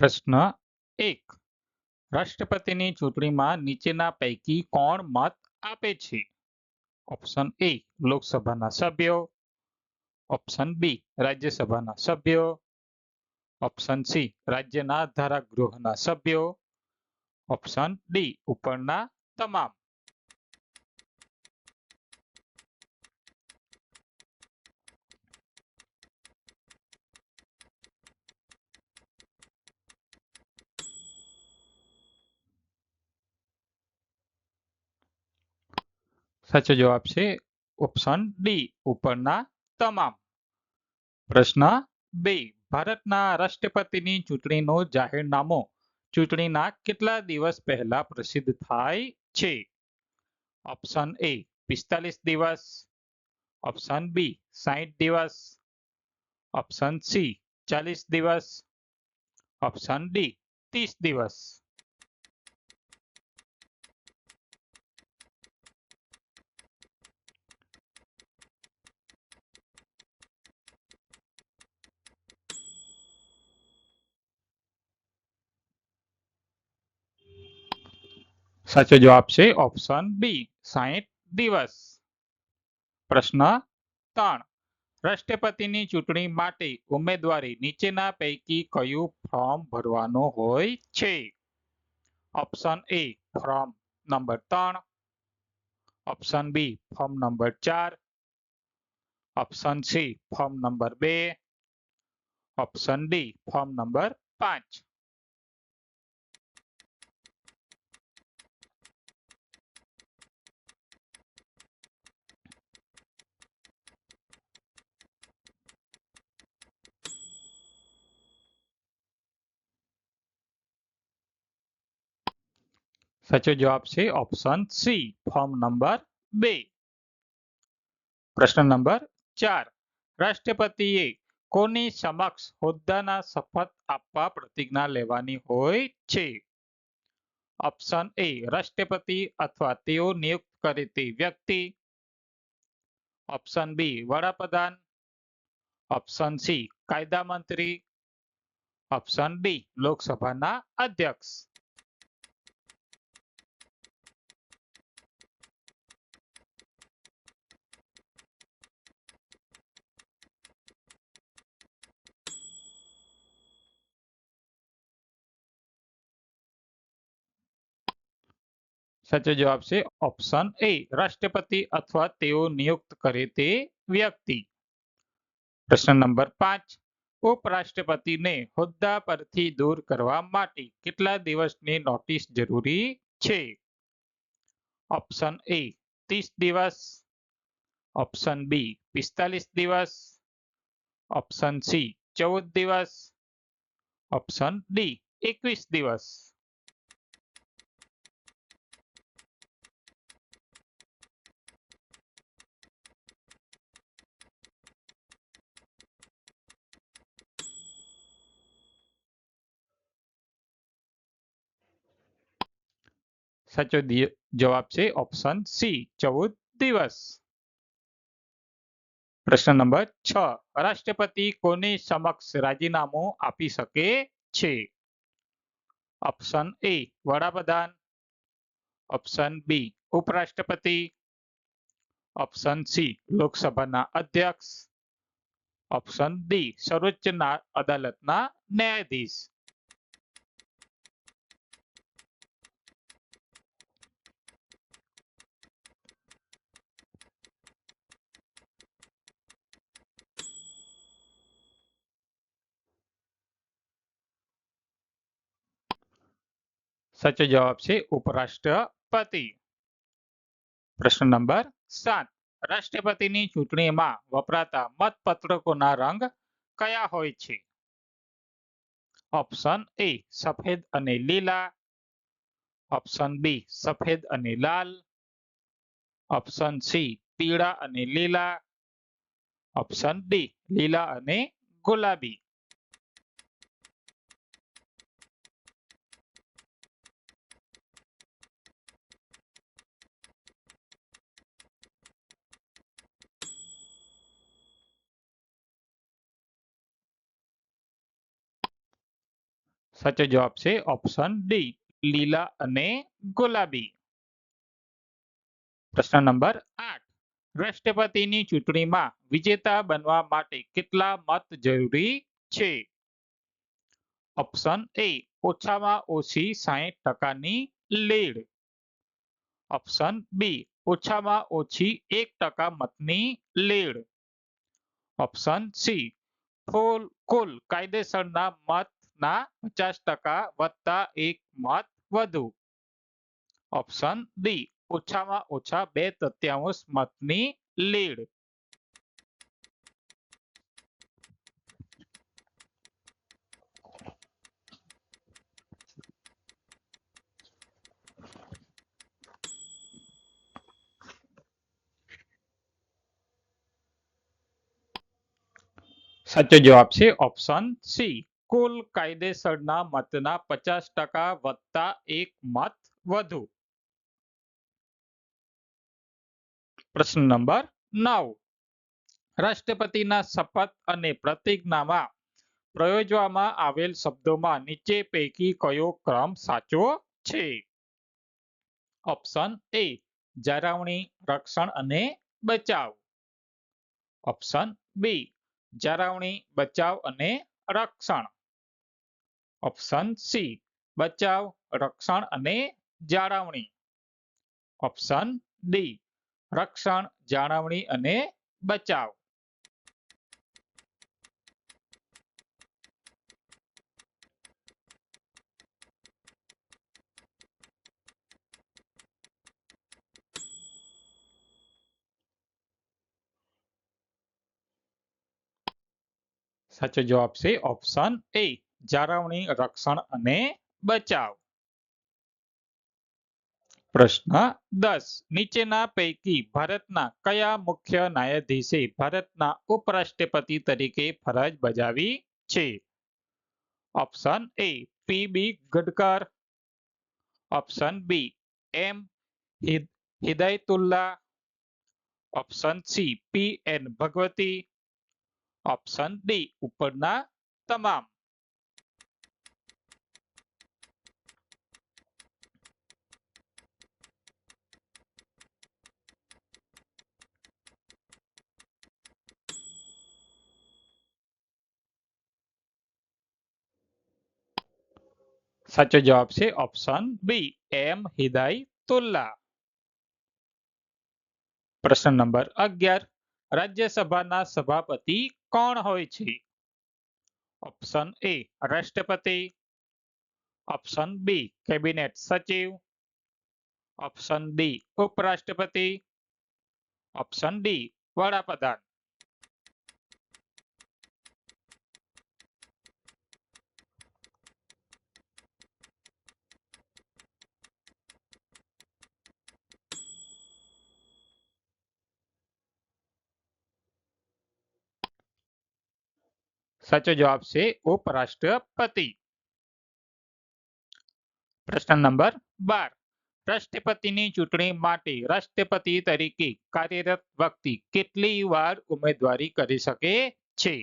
પ્રશ્ન એક રાષ્ટ્રપતિની ચૂંટણીમાં નીચેના પૈકી કોણ મત આપે છે ઓપ્શન એ લોકસભાના સભ્યો ઓપ્શન બી રાજ્યસભાના સભ્યો ઓપ્શન સી રાજ્યના ધારાગૃહના સભ્યો ઓપ્શન ડી ઉપરના તમામ સાચો જવાબ છે ઓપ્શન ડી ઉપરના તમામ પ્રશ્ન બે ભારતના રાષ્ટ્રપતિની ચૂંટણીનો જાહેરનામો ચૂંટણીના કેટલા દિવસ પહેલા પ્રસિદ્ધ થાય છે ઓપ્શન એ પિસ્તાલીસ દિવસ ઓપ્શન બી સાહીઠ દિવસ ઓપ્શન સી ચાલીસ દિવસ ઓપ્શન ડી ત્રીસ દિવસ સાચો જવાબ છે ઓપ્શન બી સાહીઠ દિવસ પ્રશ્ન ત્રણ રાષ્ટ્રપતિની ચૂંટણી માટે ઉમેદવારી નીચેના પૈકી કયું ફોર્મ ભરવાનું હોય છે ઓપ્શન એ ફોર્મ નંબર ત્રણ ઓપ્શન બી ફોર્મ નંબર ચાર ઓપ્શન સી ફોર્મ નંબર બે ઓપ્શન ડી ફોર્મ નંબર પાંચ साचो जवाब से ऑप्शन सी फॉर्म नंबर 2 प्रश्न नंबर 4 राष्ट्रपति ए समक्ष होद्दाना शपथ आपवा प्रतिज्ञा लेवानी ऑप्शन ए राष्ट्रपति अथवा तेओ व्यक्ति ऑप्शन बी वाप्रधान ऑप्शन सी कायदा मंत्री ऑप्शन डी लोकसभा अध्यक्ष સાચો જવાબ છે ઓપ્શન એ રાષ્ટ્રપતિ અથવા તેઓ નિયુક્ત કરે તે વ્યક્તિ પ્રશ્ન નંબર પાંચ ઉપરાષ્ટ્રપતિને હોદ્દા પરથી દૂર કરવા માટે કેટલા દિવસની નોટિસ જરૂરી છે ઓપ્શન એ ત્રીસ દિવસ ઓપ્શન બી પિસ્તાલીસ દિવસ ઓપ્શન સી ચૌદ દિવસ ઓપ્શન ડી એકવીસ દિવસ साचो जवाब से ऑप्शन सी चौदह दिवस प्रश्न नंबर छ राष्ट्रपति को समक्ष राजीनामु आप सके ऑप्शन ए वाप्रधान ऑप्शन बी उपराष्ट्रपति ऑप्शन सी लोकसभा अध्यक्ष ऑप्शन डी सर्वोच्च अदालत न्यायाधीश સાચો જવાબ છે ઉપરાષ્ટ્રપતિ પ્રશ્ન નંબર સાત રાષ્ટ્રપતિની ચૂંટણીમાં વપરાતા મતપત્રકોના રંગ કયા હોય છે ઓપ્શન એ સફેદ અને લીલા ઓપ્શન બી સફેદ અને લાલ ઓપ્શન સી પીળા અને લીલા ઓપ્શન ડી લીલા અને ગુલાબી સાચો જવાબ છે ઓપ્શન ડી લીલા અને ગુલાબી પ્રશ્ન નંબર આઠ રાષ્ટ્રપતિની ચૂંટણીમાં વિજેતા બનવા માટે કેટલા મત જરૂરી છે ઓપ્શન એ ઓછામાં ઓછી સાહીઠ ટકાની લીડ ઓપ્શન બી ઓછામાં ઓછી એક ટકા મતની લીડ ઓપ્શન સી કુલ કાયદેસરના મત ना 50% वत्ता एक मत वधु ऑप्शन डी ઓછામાં ઓછા 2 તત્તાઓ મતની લીડ સચો જવાબ છે ઓપ્શન સી કુલ કાયદેસરના મતના પચાસ ટકા વધતા એક મત વધુ પ્રશ્ન નંબર નવ રાષ્ટ્રપતિના શપથ અને પ્રતિજ્ઞામાં પ્રયોજવામાં આવેલ શબ્દોમાં નીચે પૈકી કયો ક્રમ સાચો છે ઓપ્શન એ જાળવણી રક્ષણ અને બચાવ ઓપ્શન બી જાળવણી બચાવ અને રક્ષણ ऑप्शन सी बचाव रक्षण जावनी ऑप्शन डी रक्षण जावनी बचाव साचो जवाब से ऑप्शन ए જાળવણી રક્ષણ અને બચાવ પ્રશ્ન દસ નીચેના પૈકી ભારતના કયા મુખ્ય ન્યાયાધીશે ભારતના ઉપરાષ્ટ્રપતિ તરીકે ફરજ બજાવી છે option A P B Gadkar option B M Hidayatullah option C P N Bhagwati option D ઉપરના તમામ साचो जवाब से ऑप्शन बी एम हिदायतुल्ला प्रश्न नंबर अग्यार राज्यसभा सभापति कौन ऑप्शन ए राष्ट्रपति ऑप्शन बी कैबिनेट सचिव ऑप्शन डी उपराष्ट्रपति ऑप्शन डी वड़ाप्रधान સાચો જવાબ છે ઉપરાષ્ટ્રપતિ પ્રશ્ન નંબર બાર રાષ્ટ્રપતિની ચૂંટણી માટે રાષ્ટ્રપતિ તરીકે કાર્યરત વ્યક્તિ કેટલી વાર ઉમેદવારી કરી શકે છે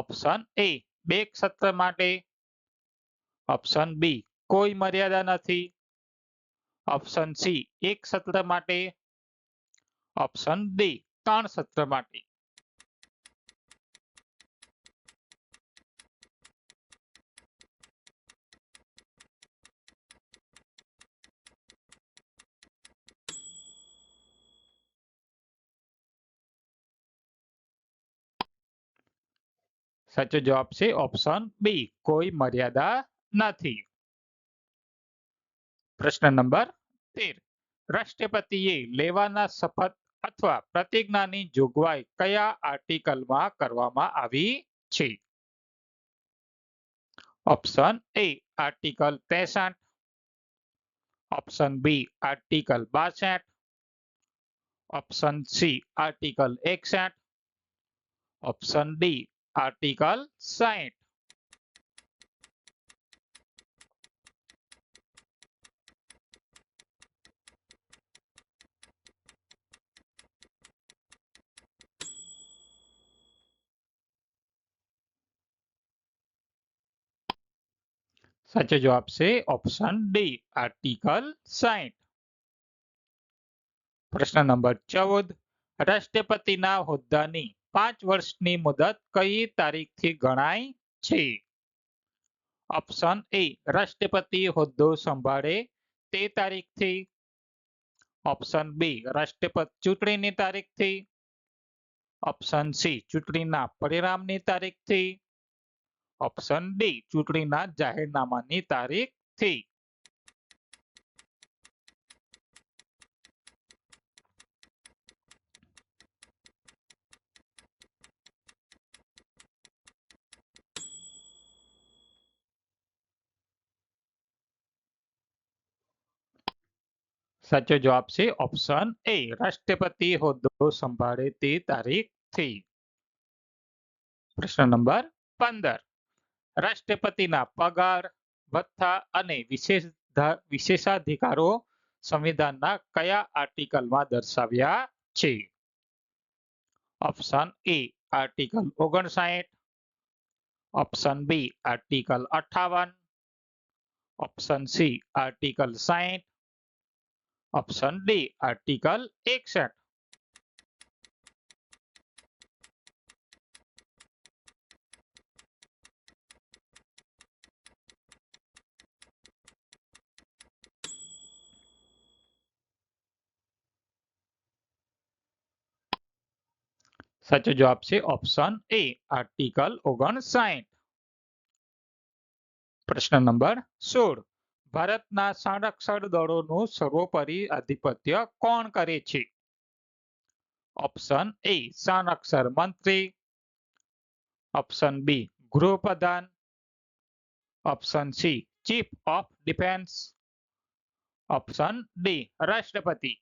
ઓપ્શન એ બે સત્ર માટે ઓપ્શન બી કોઈ મર્યાદા નથી ઓપ્શન સી એક સત્ર માટે ઓપ્શન ડી ત્રણ સત્ર માટે साचो जवाब से ऑप्शन बी कोई मर्यादा नहीं प्रश्न नंबर तेर राष्ट्रपति लेवाना शपथ अथवा प्रतिज्ञा जोवाई क्या आर्टिकल ऑप्शन ए आर्टिकल तेसठ ऑप्शन बी आर्टिकल बासठ ऑप्शन सी आर्टिकल एकसठ ऑप्शन डी आर्टिकल साइट साचो जवाब से ऑप्शन डी आर्टिकल साइट प्रश्न नंबर चौदह राष्ट्रपति ना होद्दा नहीं પાંચ વર્ષની મુદત કઈ તારીખથી ગણાય છે ઓપ્શન એ રાષ્ટ્રપતિ હોદ્દો સંભાળે તે તારીખથી ઓપ્શન બી રાષ્ટ્રપતિ ચૂંટણીની તારીખથી ઓપ્શન સી ચૂંટણીના પરિણામની તારીખથી ઓપ્શન ડી ચૂંટણીના જાહેરનામાની તારીખથી साचो जवाब से ऑप्शन ए राष्ट्रपति होदो संभाले ते तारीख थी प्रश्न नंबर पंदर राष्ट्रपति ना पगार भत्ता विशेष विशेषाधिकारो संविधान ना कया आर्टिकल में दर्शाया ऑप्शन ए आर्टिकल ओगणसाइठ ऑप्शन बी आर्टिकल अठावन ऑप्शन सी आर्टिकल साइठ ऑप्शन डी आर्टिकल एक सेट जवाब से ऑप्शन ए आर्टिकल ओगन साइट प्रश्न नंबर सोल ભારતના સંરક્ષણ દળોનું સર્વોપરી આધિપત્ય કોણ કરે છે ઓપ્શન એ સંરક્ષણ મંત્રી option B ગૃહપ્રધાન option C chief of defence option D રાષ્ટ્રપતિ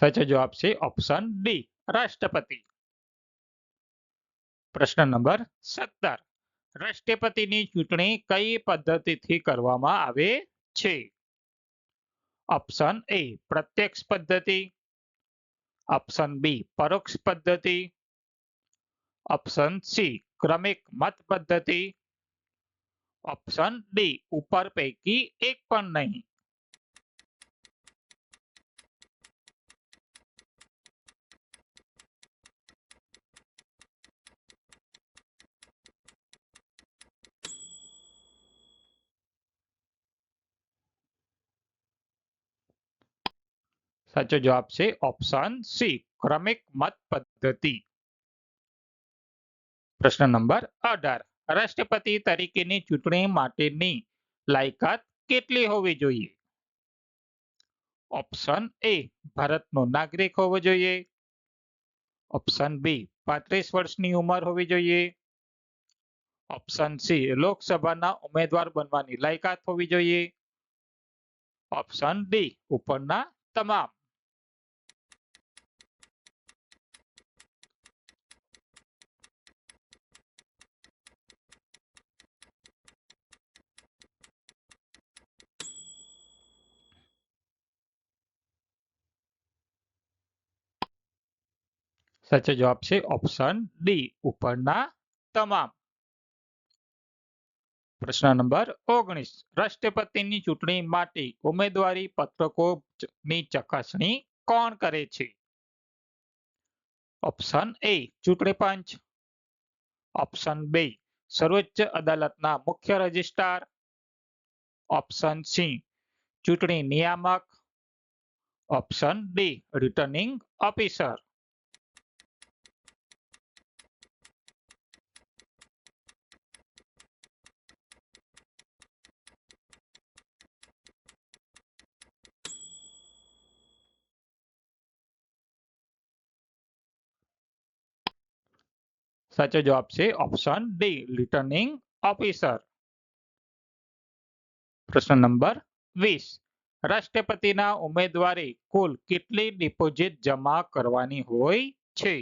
सच्चा जवाब से ऑप्शन डी राष्ट्रपति प्रश्न नंबर सत्तर राष्ट्रपति चूंटनी कई पद्धति कर ऑप्शन ए प्रत्यक्ष पद्धति ऑप्शन बी परोक्ष पद्धति ऑप्शन सी क्रमिक मत पद्धति ऑप्शन डी ऊपर पैकी एक पर नहीं સચો જવાબ સે ઓપ્શન C ક્રમિક મત પદ્ધતિ પ્રશ્ન નંબર 18 રાષ્ટ્રપતિ તરીકે ની ચૂટણી માટે ની લાયકાત કેટલી હોવી જોઈએ ઓપ્શન A ભારત નો નાગરિક હોવો જોઈએ ઓપ્શન B 35 વર્ષ ની ઉંમર હોવી જોઈએ ઓપ્શન C લોકસભા ના ઉમેદવાર બનવાની લાયકાત હોવી જોઈએ ઓપ્શન D ઉપર ના તમામ સાચો જવાબ છે ઓપ્શન ડી ઉપરના તમામ પ્રશ્ન નંબર ઓગણીસ રાષ્ટ્રપતિની ચૂંટણી માટે ઉમેદવારી પત્રકોની ચકાસણી કોણ કરે છે ઓપ્શન એ ચૂંટણી પંચ ઓપ્શન બે સર્વોચ્ચ અદાલતના મુખ્ય રજિસ્ટ્રાર ઓપ્શન સી ચૂંટણી નિયામક ઓપ્શન ડી રિટર્નિંગ ઓફિસર साचो जवाब से ऑप्शन डी रिटर्निंग ऑफिसर प्रश्न नंबर वीस राष्ट्रपति उम्मेदवारी कुल कितली डिपोजिट जमा करवानी छे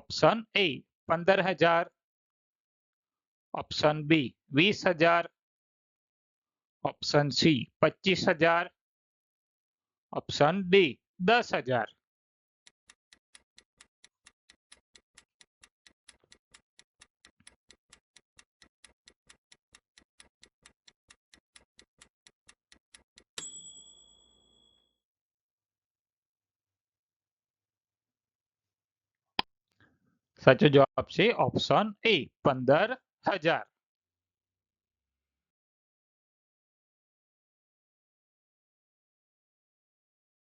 ऑप्शन ए पंदर हजार ऑप्शन बी वीस हजार ऑप्शन सी पच्चीस हजार ऑप्शन डी दस हजार साचो जवाब ऑप्शन ए पंदर हजार